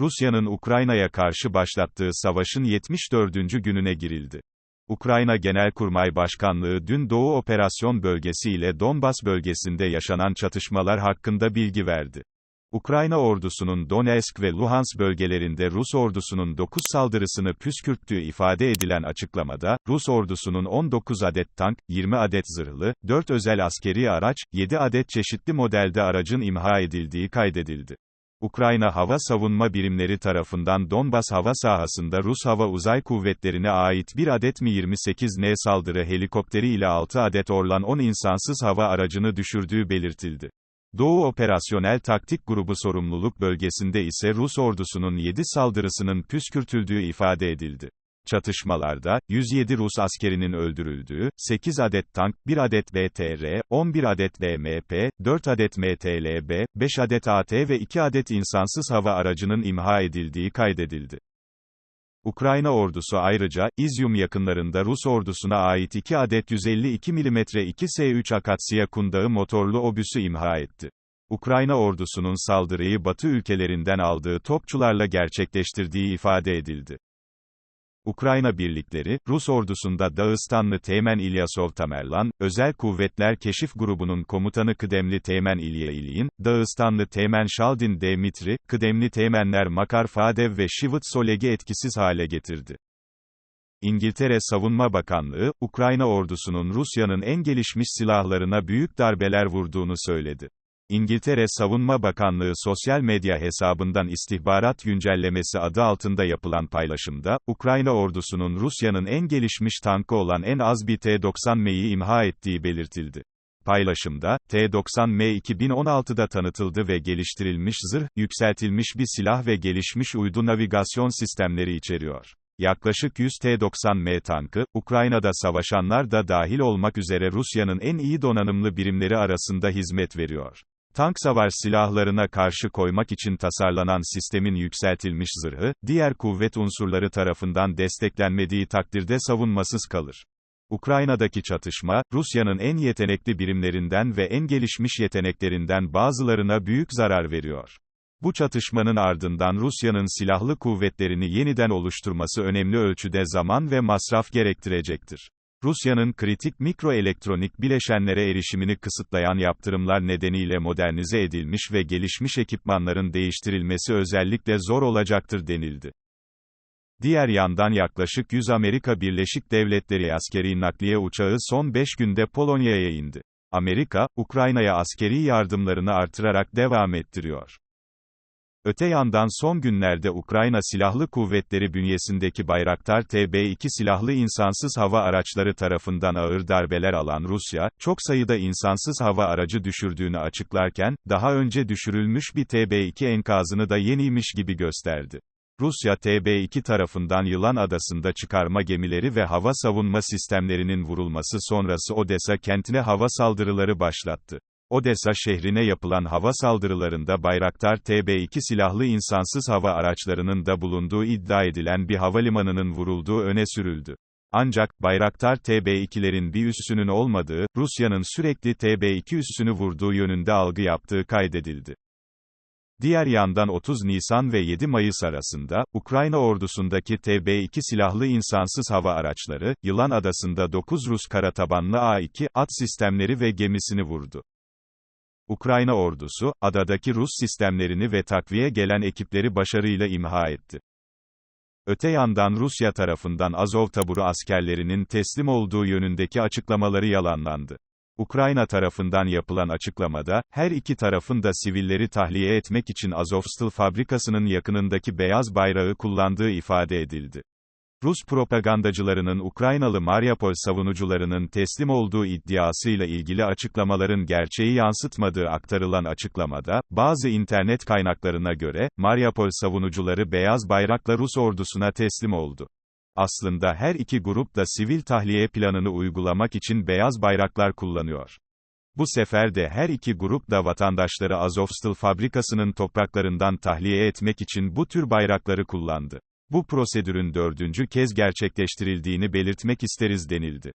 Rusya'nın Ukrayna'ya karşı başlattığı savaşın 74. gününe girildi. Ukrayna Genelkurmay Başkanlığı dün Doğu Operasyon Bölgesi ile Donbas bölgesinde yaşanan çatışmalar hakkında bilgi verdi. Ukrayna ordusunun Donetsk ve Luhansk bölgelerinde Rus ordusunun 9 saldırısını püskürttüğü ifade edilen açıklamada, Rus ordusunun 19 adet tank, 20 adet zırhlı, 4 özel askeri araç, 7 adet çeşitli modelde aracın imha edildiği kaydedildi. Ukrayna Hava Savunma Birimleri tarafından Donbas hava sahasında Rus Hava Uzay Kuvvetleri'ne ait bir adet Mi-28N saldırı helikopteri ile 6 adet Orlan 10 insansız hava aracını düşürdüğü belirtildi. Doğu Operasyonel Taktik Grubu sorumluluk bölgesinde ise Rus ordusunun 7 saldırısının püskürtüldüğü ifade edildi. Çatışmalarda, 107 Rus askerinin öldürüldüğü, 8 adet tank, 1 adet BTR, 11 adet BMP, 4 adet MTLB, 5 adet AT ve 2 adet insansız hava aracının imha edildiği kaydedildi. Ukrayna ordusu ayrıca, İzyum yakınlarında Rus ordusuna ait 2 adet 152 mm 2S-3 Akasya kundağı motorlu obüsü imha etti. Ukrayna ordusunun saldırıyı Batı ülkelerinden aldığı topçularla gerçekleştirdiği ifade edildi. Ukrayna birlikleri, Rus ordusunda Dağıstanlı Teğmen İlyasov Tamerlan, Özel Kuvvetler Keşif Grubu'nun komutanı Kıdemli Teğmen İlya İlyin, Dağıstanlı Teğmen Şaldin Demitri, Kıdemli Teğmenler Makar Fadev ve Şivit Soleg'i etkisiz hale getirdi. İngiltere Savunma Bakanlığı, Ukrayna ordusunun Rusya'nın en gelişmiş silahlarına büyük darbeler vurduğunu söyledi. İngiltere Savunma Bakanlığı sosyal medya hesabından istihbarat güncellemesi adı altında yapılan paylaşımda, Ukrayna ordusunun Rusya'nın en gelişmiş tankı olan en az bir T-90M'yi imha ettiği belirtildi. Paylaşımda, T-90M 2016'da tanıtıldı ve geliştirilmiş zırh, yükseltilmiş bir silah ve gelişmiş uydu navigasyon sistemleri içeriyor. Yaklaşık 100 T-90M tankı, Ukrayna'da savaşanlar da dahil olmak üzere Rusya'nın en iyi donanımlı birimleri arasında hizmet veriyor. Tank savar silahlarına karşı koymak için tasarlanan sistemin yükseltilmiş zırhı, diğer kuvvet unsurları tarafından desteklenmediği takdirde savunmasız kalır. Ukrayna'daki çatışma, Rusya'nın en yetenekli birimlerinden ve en gelişmiş yeteneklerinden bazılarına büyük zarar veriyor. Bu çatışmanın ardından Rusya'nın silahlı kuvvetlerini yeniden oluşturması önemli ölçüde zaman ve masraf gerektirecektir. Rusya'nın kritik mikroelektronik bileşenlere erişimini kısıtlayan yaptırımlar nedeniyle modernize edilmiş ve gelişmiş ekipmanların değiştirilmesi özellikle zor olacaktır denildi. Diğer yandan yaklaşık 100 Amerika Birleşik Devletleri askeri nakliye uçağı son 5 günde Polonya'ya indi. Amerika, Ukrayna'ya askeri yardımlarını artırarak devam ettiriyor. Öte yandan son günlerde Ukrayna Silahlı Kuvvetleri bünyesindeki Bayraktar TB2 silahlı insansız hava araçları tarafından ağır darbeler alan Rusya, çok sayıda insansız hava aracı düşürdüğünü açıklarken, daha önce düşürülmüş bir TB2 enkazını da yeniymiş gibi gösterdi. Rusya TB2 tarafından Yılan Adası'nda çıkarma gemileri ve hava savunma sistemlerinin vurulması sonrası Odessa kentine hava saldırıları başlattı. Odessa şehrine yapılan hava saldırılarında Bayraktar TB2 silahlı insansız hava araçlarının da bulunduğu iddia edilen bir havalimanının vurulduğu öne sürüldü. Ancak, Bayraktar TB2'lerin bir üssünün olmadığı, Rusya'nın sürekli TB2 üssünü vurduğu yönünde algı yaptığı kaydedildi. Diğer yandan 30 Nisan ve 7 Mayıs arasında, Ukrayna ordusundaki TB2 silahlı insansız hava araçları, Yılan Adası'nda 9 Rus kara tabanlı A-2, at sistemleri ve gemisini vurdu. Ukrayna ordusu, adadaki Rus sistemlerini ve takviye gelen ekipleri başarıyla imha etti. Öte yandan Rusya tarafından Azov taburu askerlerinin teslim olduğu yönündeki açıklamaları yalanlandı. Ukrayna tarafından yapılan açıklamada, her iki tarafın da sivilleri tahliye etmek için Azovstal fabrikasının yakınındaki beyaz bayrağı kullandığı ifade edildi. Rus propagandacılarının Ukraynalı Mariupol savunucularının teslim olduğu iddiasıyla ilgili açıklamaların gerçeği yansıtmadığı aktarılan açıklamada, bazı internet kaynaklarına göre, Mariupol savunucuları beyaz bayrakla Rus ordusuna teslim oldu. Aslında her iki grup da sivil tahliye planını uygulamak için beyaz bayraklar kullanıyor. Bu sefer de her iki grup da vatandaşları Azovstal fabrikasının topraklarından tahliye etmek için bu tür bayrakları kullandı. Bu prosedürün dördüncü kez gerçekleştirildiğini belirtmek isteriz denildi.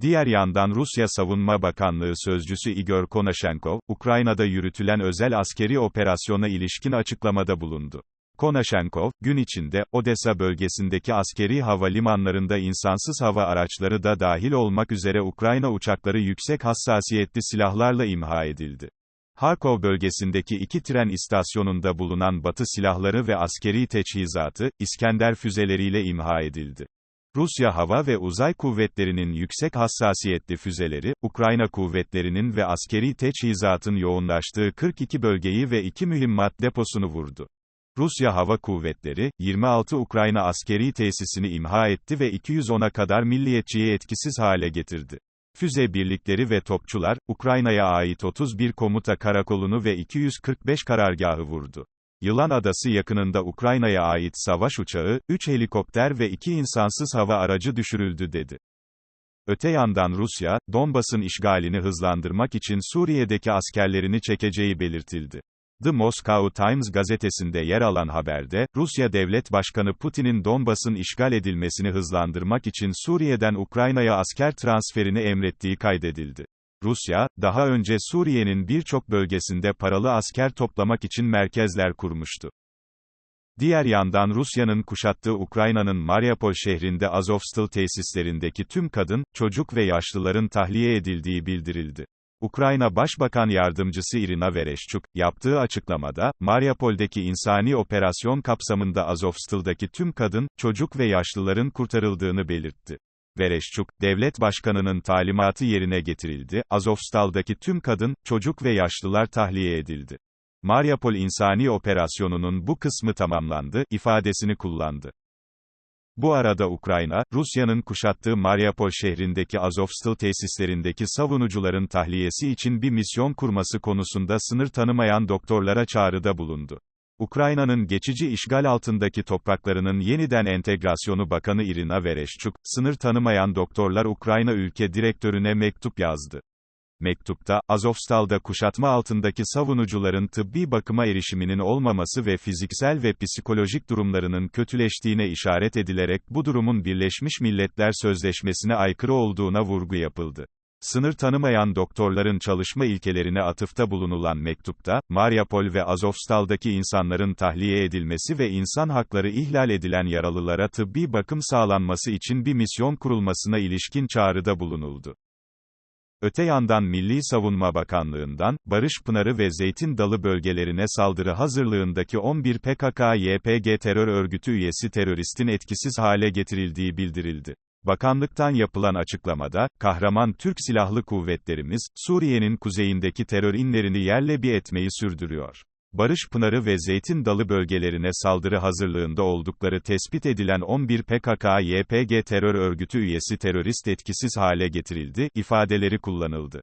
Diğer yandan Rusya Savunma Bakanlığı Sözcüsü Igor Konashenkov, Ukrayna'da yürütülen özel askeri operasyona ilişkin açıklamada bulundu. Konashenkov, gün içinde, Odessa bölgesindeki askeri havalimanlarında insansız hava araçları da dahil olmak üzere Ukrayna uçakları yüksek hassasiyetli silahlarla imha edildi. Harkov bölgesindeki iki tren istasyonunda bulunan Batı silahları ve askeri teçhizatı, İskender füzeleriyle imha edildi. Rusya Hava ve Uzay Kuvvetleri'nin yüksek hassasiyetli füzeleri, Ukrayna kuvvetlerinin ve askeri teçhizatın yoğunlaştığı 42 bölgeyi ve iki mühimmat deposunu vurdu. Rusya Hava Kuvvetleri, 26 Ukrayna askeri tesisini imha etti ve 210'a kadar milliyetçiyi etkisiz hale getirdi. Füze birlikleri ve topçular, Ukrayna'ya ait 31 komuta karakolunu ve 245 karargahı vurdu. Yılan Adası yakınında Ukrayna'ya ait savaş uçağı, 3 helikopter ve 2 insansız hava aracı düşürüldü dedi. Öte yandan Rusya, Donbas'ın işgalini hızlandırmak için Suriye'deki askerlerini çekeceği belirtildi. The Moscow Times gazetesinde yer alan haberde, Rusya Devlet Başkanı Putin'in Donbas'ın işgal edilmesini hızlandırmak için Suriye'den Ukrayna'ya asker transferini emrettiği kaydedildi. Rusya, daha önce Suriye'nin birçok bölgesinde paralı asker toplamak için merkezler kurmuştu. Diğer yandan Rusya'nın kuşattığı Ukrayna'nın Mariupol şehrinde Azovstal tesislerindeki tüm kadın, çocuk ve yaşlıların tahliye edildiği bildirildi. Ukrayna Başbakan Yardımcısı Irina Vereshchuk, yaptığı açıklamada, Mariupol'deki insani operasyon kapsamında Azovstal'daki tüm kadın, çocuk ve yaşlıların kurtarıldığını belirtti. Vereshchuk, devlet başkanının talimatı yerine getirildi, Azovstal'daki tüm kadın, çocuk ve yaşlılar tahliye edildi. Mariupol insani operasyonunun bu kısmı tamamlandı, ifadesini kullandı. Bu arada Ukrayna, Rusya'nın kuşattığı Mariupol şehrindeki Azovstal tesislerindeki savunucuların tahliyesi için bir misyon kurması konusunda sınır tanımayan doktorlara çağrıda bulundu. Ukrayna'nın geçici işgal altındaki topraklarının yeniden entegrasyonu Bakanı Irina Vereshchuk, sınır tanımayan doktorlar Ukrayna ülke direktörüne mektup yazdı. Mektupta, Azovstal'da kuşatma altındaki savunucuların tıbbi bakıma erişiminin olmaması ve fiziksel ve psikolojik durumlarının kötüleştiğine işaret edilerek bu durumun Birleşmiş Milletler Sözleşmesi'ne aykırı olduğuna vurgu yapıldı. Sınır tanımayan doktorların çalışma ilkelerine atıfta bulunulan mektupta, Mariupol ve Azovstal'daki insanların tahliye edilmesi ve insan hakları ihlal edilen yaralılara tıbbi bakım sağlanması için bir misyon kurulmasına ilişkin çağrıda bulunuldu. Öte yandan Milli Savunma Bakanlığı'ndan, Barış Pınarı ve Zeytin Dalı bölgelerine saldırı hazırlığındaki 11 PKK-YPG terör örgütü üyesi teröristin etkisiz hale getirildiği bildirildi. Bakanlıktan yapılan açıklamada, kahraman Türk Silahlı Kuvvetlerimiz, Suriye'nin kuzeyindeki terör inlerini yerle bir etmeyi sürdürüyor. Barış Pınarı ve Zeytin Dalı bölgelerine saldırı hazırlığında oldukları tespit edilen 11 PKK-YPG terör örgütü üyesi terörist etkisiz hale getirildi, ifadeleri kullanıldı.